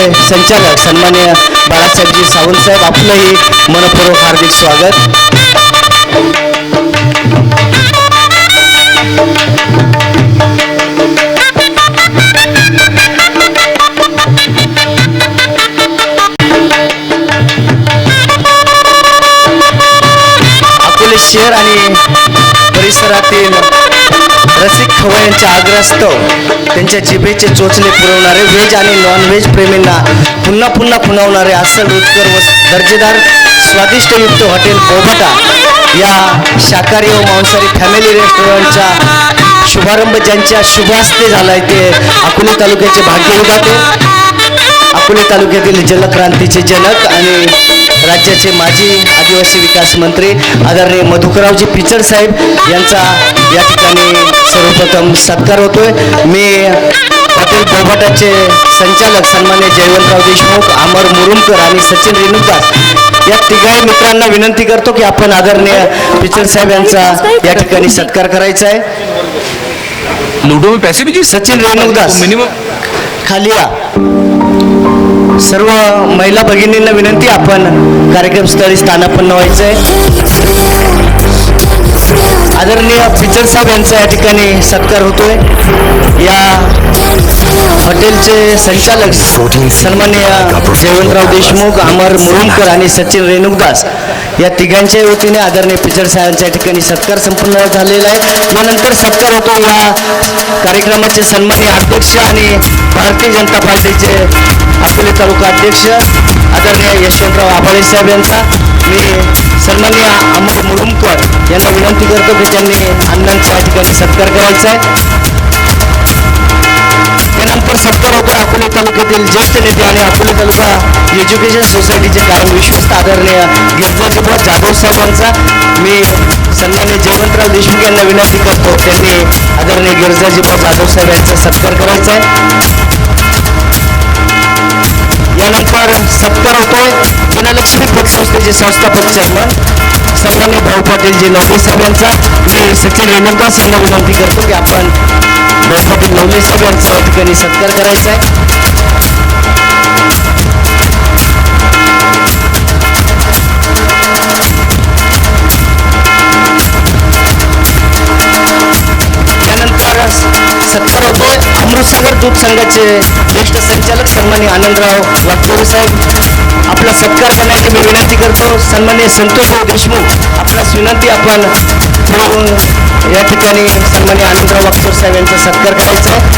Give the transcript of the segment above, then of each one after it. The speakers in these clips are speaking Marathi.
संचालक सन्मान्य बाळासाहेबजी सावंत साहेब आपलंही मनपूर्वक हार्दिक स्वागत. अकोले शहर आणि परिसरातील रसिक खवयांच्या आग्रस्त त्यांच्या जिभेचे चोचले पुरवणारे व्हेज आणि नॉनव्हेज प्रेमींना पुन्हा पुन्हा खुणावणारे अस्सल रुचकर व दर्जेदार स्वादिष्टयुक्त हॉटेल बोबटा या शाकाहारी व मांसाहारी फॅमिली रेस्टॉरंटचा शुभारंभ ज्यांच्या शुभ हस्ते झाला आहे ते अकोले तालुक्याचे भाग्य भाग्यविधाते. अकोले तालुक्यातील जलक्रांतीचे जनक आणि राज्याचे माजी आदिवासी विकास मंत्री आदरणीय मधुकररावजी पिचड साहेब यांचा या ठिकाणी सर्वप्रथम सत्कार होतोय. मी हॉटेल बोभाटाचे संचालक सन्मान्य जयवंतराव देशमुख अमर मुरुमकर आणि सचिन रेणुकास या तिघाही मित्रांना विनंती करतो की आपण आदरणीय पिचड साहेब यांचा या ठिकाणी सत्कार करायचा आहे. लूडो में पैसे भी जी सचिन रेणुकदास मिनिमम खाली या. सर्व महिला भगिनींना विनंती आपण कार्यक्रमस्थळी स्थानापन्न व्हायचं आहे आदरणीय पिचर साहेब यांचा या ठिकाणी सत्कार होतोय. या हॉटेलचे संचालक सन्मान्य जयवंतराव देशमुख अमर मुरुमकर आणि सचिन रेणुकदास या तिघांच्या वतीने आदरणीय पिचर साहेबांच्या या ठिकाणी सत्कार संपन्न झालेला आहे. यानंतर सत्कार होतो या कार्यक्रमाचे सन्मान्य अध्यक्ष आणि भारतीय जनता पार्टीचे अकोले तालुका अध्यक्ष आदरणीय यशवंतराव आभाळे साहेब यांचा. मी सन्मान्य अमोल मुरुमकर यांना विनंती करतो की त्यांनी अण्णांचा या ठिकाणी सत्कार करायचा आहे. त्यानंतर सत्तर होतो अकोले तालुक्यातील ज्येष्ठ नेते आणि अकोले तालुका एज्युकेशन सोसायटीचे कारण विश्वस्त आदरणीय गिरजाजीबा जाधव साहेबांचा. मी सन्मान्य जयवंतराव देशमुख यांना विनंती करतो त्यांनी आदरणीय गिरजाजीबा जाधव साहेब यांचा सत्कार करायचा आहे. यानंतर सत्कार होतोय. जनलक्ष्मी पतसंस्थेचे संस्थापक चेअरमन सन्मान्य भाऊ पाटीलजी नवले साहेबांचा मी सचिन रेणुका यांना विनंती करतो की आपण भाऊ पाटील नवले साहेब यांचा या ठिकाणी सत्कार करायचा आहे दूध संघाचे ज्येष्ठ संचालक सन्मान्य आनंदराव वाटकोरे साहेब आपला सत्कार करण्याची मी विनंती करतो. सन्मान्य संतोषराव देशमुख आपणास विनंती आपण ठेवून या ठिकाणी सन्मान्य आनंदराव वाटकोर साहेब यांचा सत्कार करायचा. आहे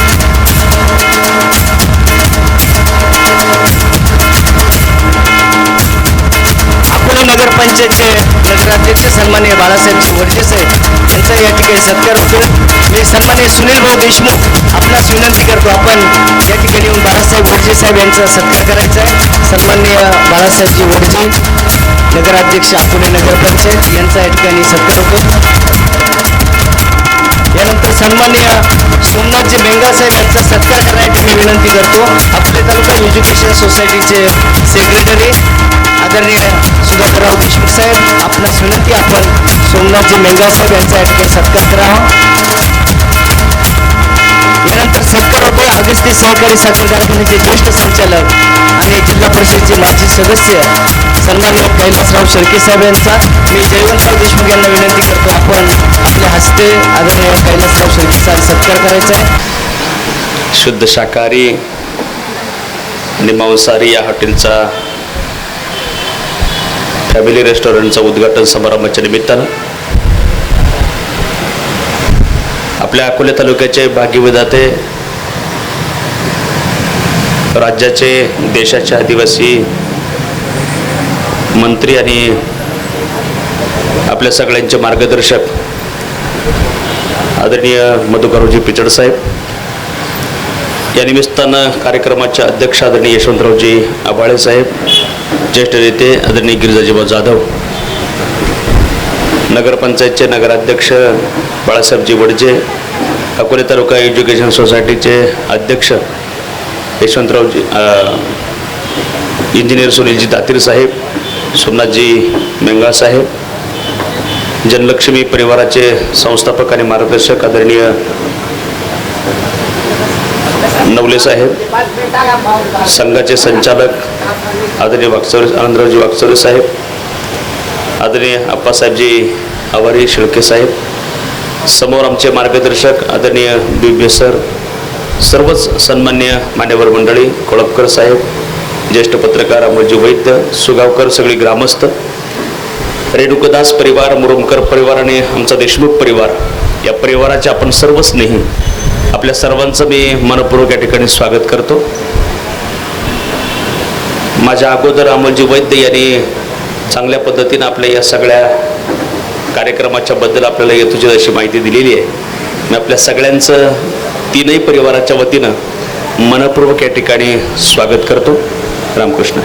अकोले नगरपंचायतचे नगराध्यक्ष सन्मान्य बाळासाहेब वडजे साहेब ठिकाणी सत्कार होतो मी सन्मान्य सुनील भाऊ देशमुख आपणास विनंती करतो. आपण या ठिकाणी येऊन बाळासाहेब वडजे साहेब यांचा सत्कार करायचा आहे. सन्मान्य बाळासाहेबजी वडजे नगराध्यक्ष अकोले नगरपंचायत यांचा या ठिकाणी सत्कार होतो. यानंतर सन्मान्य सोमनाथजी मेंगा साहेब यांचा सत्कार करण्याची मी विनंती करतो. अकोले तालुका एज्युकेशन सोसायटीचे सेक्रेटरी आदरणीय सुधाकरराव देशमुख साहेब आपणास विनंती आपण सोमनाथजी मेंगा साहेब यांचा या सत्कार करावा यानंतर सत्कार होते अगस्ती सहकारी साखर कारखान्याचे ज्येष्ठ संचालक आणि जिल्हा परिषदचे माजी सदस्य सन्मान्य कैलासराव शेळके साहेब यांचा. मी जयवंतराव देशमुख यांना विनंती करतो आपण आपल्या हस्ते आदरणीय कैलासराव शेळके साहेब सत्कार करायचा आहे. शुद्ध शाकाहारी आणि मांसाहारी या हॉटेलचा फॅमिली रेस्टॉरंटचा उद्घाटन समारंभाच्या निमित्तानं आपल्या अकोले तालुक्याचे भाग्यविधाते राज्याचे देशाचे आदिवासी मंत्री आणि आपल्या सगळ्यांचे मार्गदर्शक आदरणीय मधुकरजी पिचड साहेब. या निमित्तानं कार्यक्रमाचे अध्यक्ष आदरणीय यशवंतरावजी आबाळे साहेब ज्येष्ठ नेते आदरणीय गिरिजाजीबा जाधव नगरपंचायतचे नगराध्यक्ष बाळासाहेबजी वडजे अकोले तालुका एज्युकेशन सोसायटीचे अध्यक्ष यशवंतरावजी इंजिनियर सुनीलजी दातीर साहेब सोमनाथजी मेंगा साहेब जनलक्ष्मी परिवाराचे संस्थापक आणि मार्गदर्शक आदरणीय नवले साहेब संघाचे संचालक आदरणीय वागचौरे आनंदरावजी वागचौरे साहेब आदरणीय अप्पासाहेबजी आवारी शेळके साहेब समोर आमचे मार्गदर्शक आदरणीय बी बी सर सर्वच सन्मान्य मान्यवर मंडळी कोळपकर साहेब ज्येष्ठ पत्रकार अमोलजी वैद्य सुगावकर सगळी ग्रामस्थ रेणुकदास परिवार मुरुमकर परिवार आणि आमचा देशमुख परिवार या परिवाराचे आपण सर्व स्नेही आपल्या सर्वांचं मी मनपूर्वक या ठिकाणी स्वागत करतो. माझ्या अगोदर अमोलजी वैद्य यांनी चांगल्या पद्धतीनं आपल्या या सगळ्या कार्यक्रमाच्या बद्दल आपल्याला येतुची अशी माहिती दिलेली आहे. मी आपल्या सगळ्यांचं तीनही परिवाराच्या वतीनं मनपूर्वक या ठिकाणी स्वागत करतो. रामकृष्ण.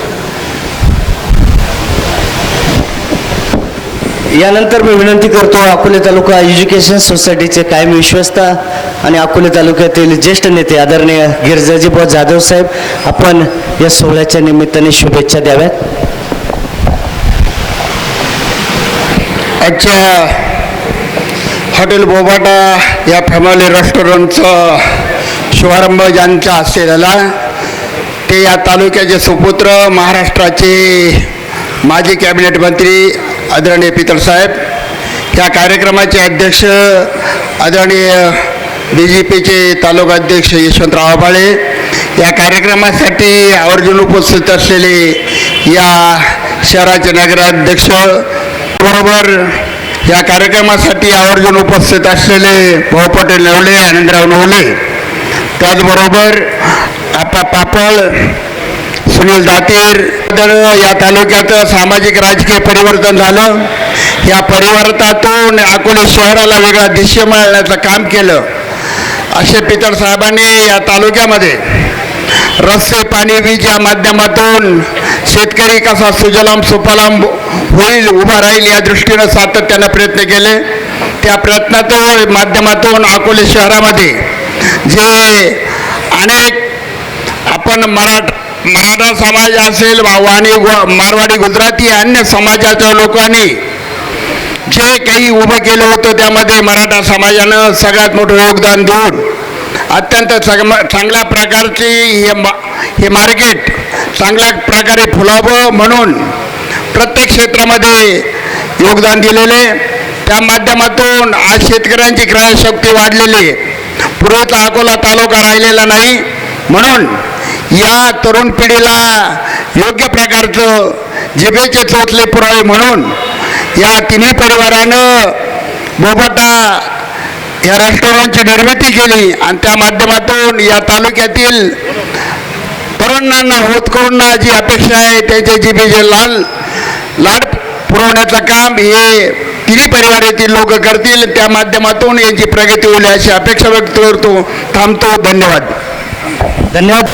यानंतर मी विनंती करतो अकोले तालुका एज्युकेशन सोसायटीचे कायम विश्वस्त आणि अकोले तालुक्यातील ज्येष्ठ नेते आदरणीय गिरजाजीबा जाधव साहेब आपण या सोहळ्याच्या निमित्ताने शुभेच्छा द्याव्यात. आजच्या हॉटेल बोबाटा या फॅमिली रेस्टॉरंटचा शुभारंभ ज्यांच्या हस्ते झाला ते या तालुक्याचे सुपुत्र महाराष्ट्राचे माजी कॅबिनेट मंत्री आदरणीय पितळ साहेब या कार्यक्रमाचे अध्यक्ष आदरणीय बी जे पीचे तालुका अध्यक्ष यशवंतराव आबाळे या कार्यक्रमासाठी आवर्जून उपस्थित असलेले या शहराचे नगराध्यक्ष बरोबर या कार्यक्रमासाठी आवर्जून उपस्थित असलेले भाऊ पटेल नवले आनंदराव नवले. त्याचबरोबर आपा पापळ सुनील दातीर. तर या तालुक्यात सामाजिक राजकीय परिवर्तन झालं. या परिवर्तनातून अकोले शहराला वेगळा दृश्य मिळण्याचं काम केलं. असे पितळ साहेबांनी या तालुक्यामध्ये रस्ते पाणी वीज या माध्यमातून शेतकरी कसा सुजलाम सुफलाम होईल उभा राहील या दृष्टीनं सातत्यानं प्रयत्न केले. त्या प्रयत्नातून माध्यमातून अकोले शहरामध्ये जे अनेक आपण मराठ मराठा समाज असेल वाणी मारवाडी गुजराती अन्य समाजाच्या लोकांनी जे काही उभं केलं होतं त्यामध्ये मराठा समाजानं सगळ्यात मोठं योगदान देऊन अत्यंत सगम चांगल्या प्रकारची हे मा हे मार्केट चांगल्या प्रकारे फुलावं म्हणून प्रत्येक क्षेत्रामध्ये योगदान दिलेले. त्या माध्यमातून आज शेतकऱ्यांची क्रयशक्ती वाढलेली. आहे पूर्वीचा अकोला तालुका राहिलेला नाही. म्हणून या तरुण पिढीला योग्य प्रकारचं जिभेचे चोचले पुरावे म्हणून या तिन्ही परिवारानं बोबटा या रेस्टॉरंटची निर्मिती केली आणि त्या माध्यमातून या तालुक्यातील तरुणांना होतकरूंना जी अपेक्षा आहे त्याचे जिभेचे लाल लाड पुरवण्याचं काम हे तिन्ही परिवारातील लोक करतील. त्या माध्यमातून यांची प्रगती होईल अशी अपेक्षा व्यक्त करतो. थांबतो. धन्यवाद. धन्यवाद.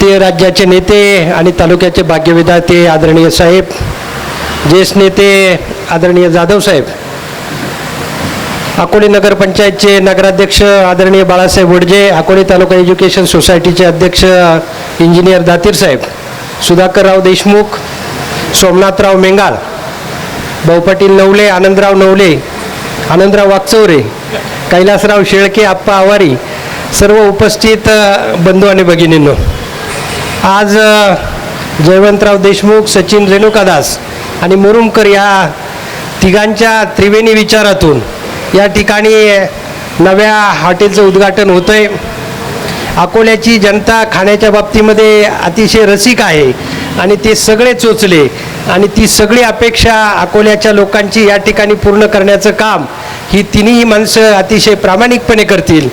ते राज्याचे नेते आणि तालुक्याचे भाग्यविधाते आदरणीय साहेब ज्येष्ठ नेते आदरणीय जाधव साहेब अकोले नगरपंचायतचे नगराध्यक्ष आदरणीय बाळासाहेब वडजे अकोले तालुका एज्युकेशन सोसायटीचे अध्यक्ष इंजिनियर दातीर साहेब सुधाकरराव देशमुख सोमनाथराव मेंगाल भाऊपाटील नवले आनंदराव नवले आनंदराव वाकचौरे कैलासराव शेळके आप्पा आवारी सर्व उपस्थित बंधू आणि भगिनींनो. आज जयवंतराव देशमुख सचिन रेणुकादास आणि मुरुमकर या तिघांच्या त्रिवेणी विचारातून या ठिकाणी नव्या हॉटेलचं उद्घाटन होतं आहे अकोल्याची जनता खाण्याच्या बाबतीमध्ये अतिशय रसिक आहे आणि ते सगळे चोचले आणि ती सगळी अपेक्षा अकोल्याच्या लोकांची या ठिकाणी पूर्ण करण्याचं काम ही तिन्ही माणसं अतिशय प्रामाणिकपणे करतील.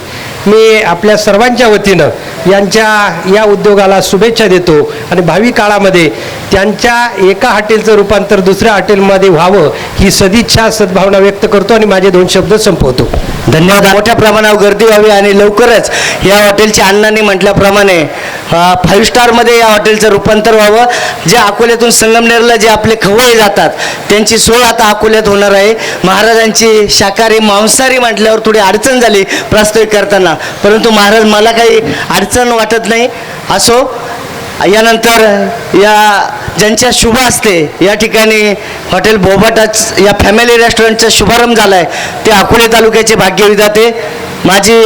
मी आपल्या सर्वांच्या वतीनं यांच्या या उद्योगाला शुभेच्छा देतो. आणि भावी काळामध्ये त्यांच्या एका हॉटेलचं रूपांतर दुसऱ्या हॉटेलमध्ये व्हावं ही सदिच्छा सद्भावना व्यक्त करतो आणि माझे दोन शब्द संपवतो. धन्यवाद. मोठ्या प्रमाणावर गर्दी व्हावी आणि लवकरच या हॉटेलच्या अण्णांनी म्हटल्याप्रमाणे फाईव्ह स्टारमध्ये या हॉटेलचं रूपांतर व्हावं. जे अकोल्यातून संगमनेरला जे आपले खवळे जातात त्यांची सोय आता अकोल्यात होणार आहे. महाराजांची शाकाहारी मांसाहारी म्हटल्यावर थोडी अडचण झाली प्रास्ताविक करताना. परंतु महाराज मला काही अडचण वाटत नाही. असो यानंतर या ज्यांच्या शुभ असते या ठिकाणी हॉटेल बोबाटाच या फॅमिली रेस्टॉरंटचा शुभारंभ झाला आहे ते अकोले तालुक्याचे भाग्यविधाते. माझी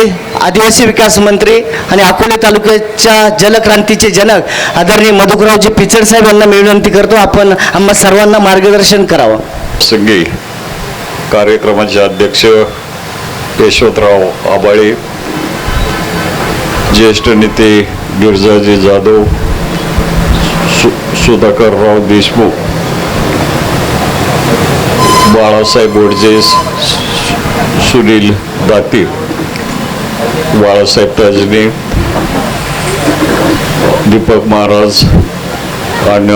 आदिवासी विकास मंत्री आणि अकोले तालुक्याच्या जलक्रांतीचे जनक आदरणीय मधुकरावजी पिचड साहेब यांना मी विनंती करतो आपण आम्हा सर्वांना मार्गदर्शन करावं. संगी कार्यक्रमाचे अध्यक्ष यशवंतराव आबाळे ज्येष्ठ नेते गिरजाजी जाधव सु सुधाकरराव देशमुख बाळासाहेब बोडजे सुनील दातीर बाळासाहेब तजने दीपक महाराज आणि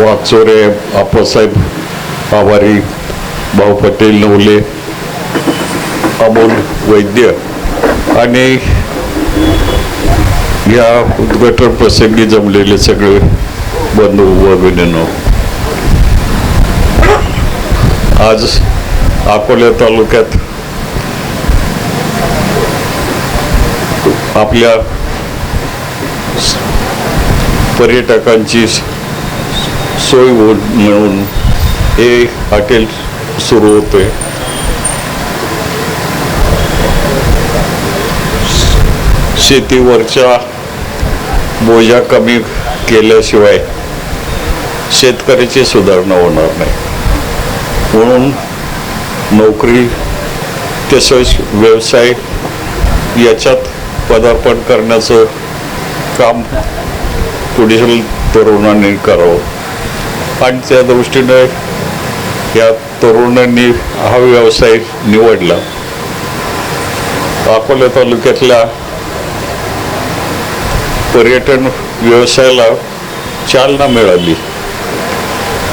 वाचोरे आप्पासाहेब आभारी भाऊ पटेल नवले अमोल वैद्य आणि या उद्घाटन प्रसंगी जमलेले सगळे बंधू भगिनींनो आज अकोला तालुक्यात आपल्या पर्यटकांची सोय म्हणून हे हॉटेल सुरू होते. शेतीवरच्या बोजा कमी केल्याशिवाय शेतकऱ्याची सुधारणा होणार नाही. म्हणून नोकरी तसंच व्यवसाय याच्यात पदार्पण करण्याचं काम पुढील तरुणांनी करावं. आणि त्या दृष्टीने या तरुणांनी हा व्यवसाय निवडला. अकोला तालुक्यातल्या पर्यटन व्यवसायाला चालना मिळाली.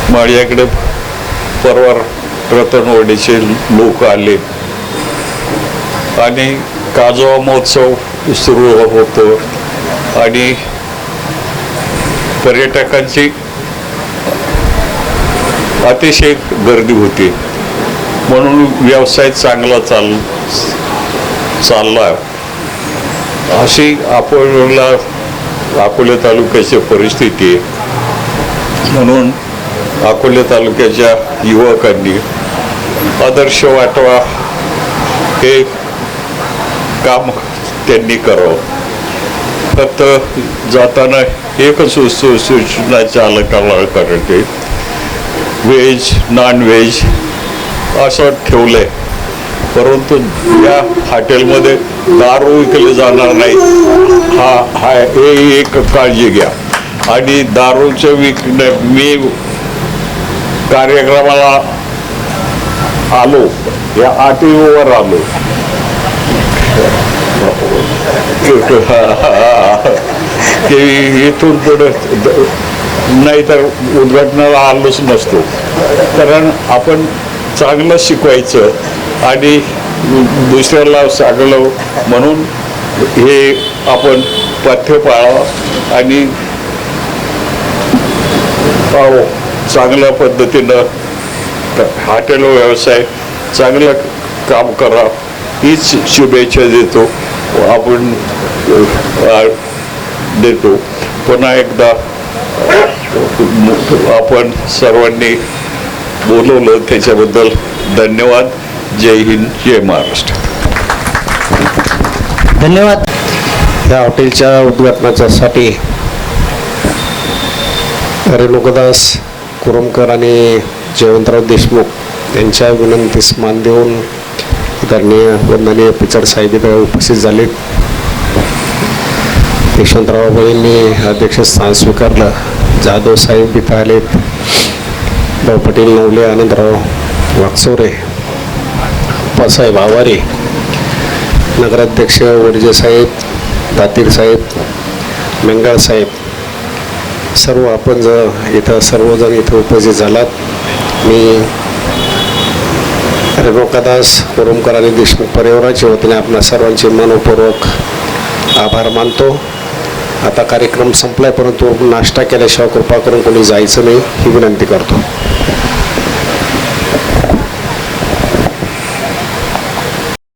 माझ्याकडे परवार रतनवाडीचे लोक आले. आणि काजवा महोत्सव सुरू होतो. आणि पर्यटकांची अतिशय गर्दी होती. म्हणून व्यवसाय चांगला चाल चालला. अशी अकोला अकोले तालुक्याची परिस्थिती आहे. म्हणून अकोले तालुक्याच्या युवकांनी आदर्श वाटवा हे काम त्यांनी करावं. फक्त जाताना एकच सूचना चालकाला करायचे. व्हेज नॉन व्हेज असं ठेवलंय. परंतु या हॉटेलमध्ये दारू विकले जाणार नाही. हा हा हे एक काळजी घ्या. आणि दारूचं विकणे मी कार्यक्रमाला आलो. या आटीवर आलो. की इथून पुढे नाही तर उद्घाटनाला आलोच नसतो. कारण आपण चांगलं शिकवायचं आणि दुसऱ्याला सांगलं म्हणून हे आपण पथ्य पाळावं आणि पाहो चांगल्या पद्धतीनं हॉटेल व्यवसाय चांगलं काम करा हीच शुभेच्छा देतो. आपण देतो. पुन्हा एकदा आपण सर्वांनी बोलवलं त्याच्याबद्दल धन्यवाद. जय हिंद जय महाराष्ट्र. धन्यवाद. या हॉटेलच्या उद्घाटनाच्यासाठी रेणुकादास कुरुमकर आणि जयवंतराव देशमुख यांच्या विनंतीस मान देऊन आदरणीय वंदनीय पिचड साहेब इथं उपस्थित झाले. अध्यक्ष अध्यक्षस्थान स्वीकारलं. जाधव साहेब इथं आलेत. भाऊ पटेल नवले आनंदराव वाकसोरे अप्पासाहेब आवारे नगराध्यक्ष वडजे साहेब दातीर साहेब मेंगाळ साहेब. सर्व आपण जर इथं सर्वजण इथं उपस्थित झालात. मी रेणुकादास कोरमकर आणि देशमुख परिवाराच्या वतीने आपणा सर्वांचे मनपूर्वक आभार मानतो. आता कार्यक्रम संपलाय परंतु नाश्ता केल्याशिवाय कृपा करून कोणी जायचं नाही ही विनंती करतो.